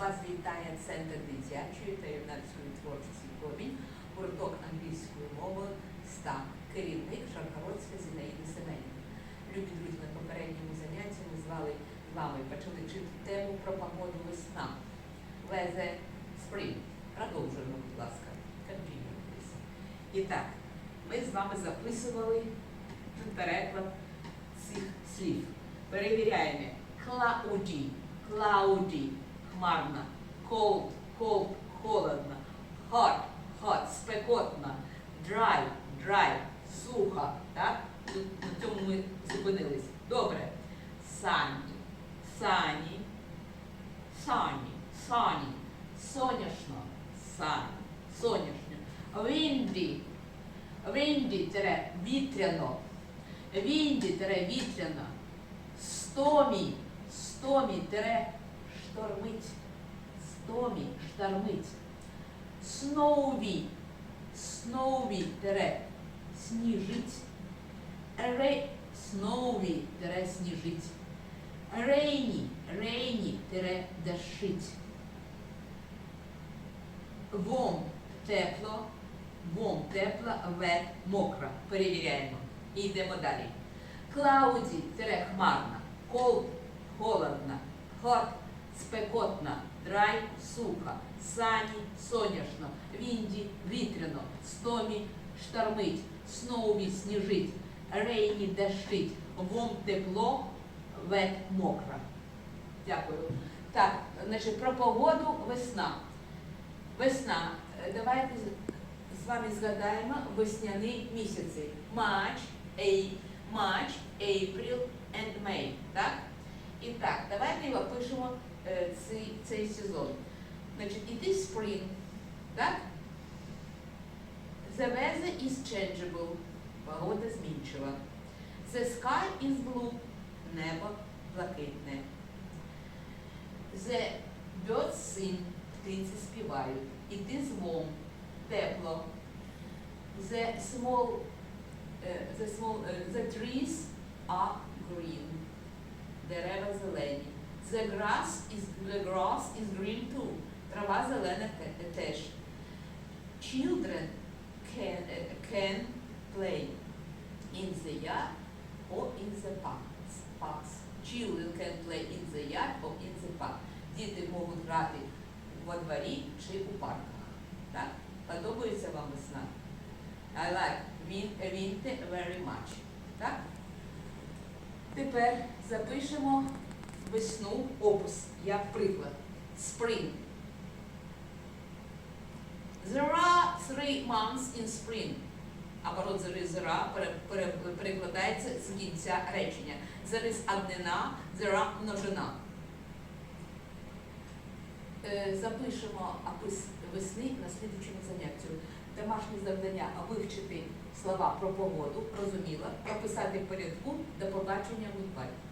Вас вітає Центр дитячої та юнацької творчості Комінь, гурток англійською мовою ста керівник Шаргородська Зінаїда Семенівна. Любі друзі, на попередньому занятті ми з вами, з вами почали чити тему про погоду весна. Везе spring. Продовжуємо, будь ласка. Continue. І так, ми з вами записували переклад цих слів. Перевіряємо. Cloudy, cloudy, хмарна, cold, cold, холодно, hot, hot, спекотна, dry, dry, суха. Так? На цьому ми зупинились. Добре. Sunny, sunny, sunny, sunny, соняшно, sunny, соняшно. Windy, windy, тире, вітряно, windy, тире, вітряно. Стомі, стомі, тире, штормить, стомі, штормить. Сноуві, сноуві, тире, сніжить. Ре, сноуві, тире, сніжить. Рейні, рейні, тире, дощить. Вом, тепло, вом, тепло, вет, мокро. Перевіряємо. І йдемо далі. Клауді, тире, хмарна. Cold – холодно, hot – спекотно, dry – сухо, sunny – соняшно, windy – вітряно, stormy – штормить, snowy – сніжить, rainy – дощить, warm – тепло, wet – мокро. Дякую. Так, значить, про погоду весна. Весна. Давайте з- вами згадаємо весняні місяці. March, March, April and May. Так? І так, давайте опишемо е, цей, цей сезон. Значить, it is spring. Так? The weather is changeable. Погода змінчива. The sky is blue. Небо блакитне. The birds sing. Птиці співають. It is warm. Тепло. The small, е, the small, е, the trees are green. Дерева зелені. The grass is, the grass is green too. Трава зелена теж. Children can, е, can play in the yard or in the parks. parks. Children can play in the yard or in the park. Діти можуть грати во дворі чи у парках. Так? Подобається вам весна? I like winter very much. Так? Тепер запишемо весну опис, як приклад. Spring. There are three months in spring. Пере- пере- перекладається з кінця речення. There is однина, there are множина. Е, Запишемо опис весни на слідчому заняттю. Домашнє завдання вивчити слова про погоду, розуміло, прописати порядку, до побачення, goodbye.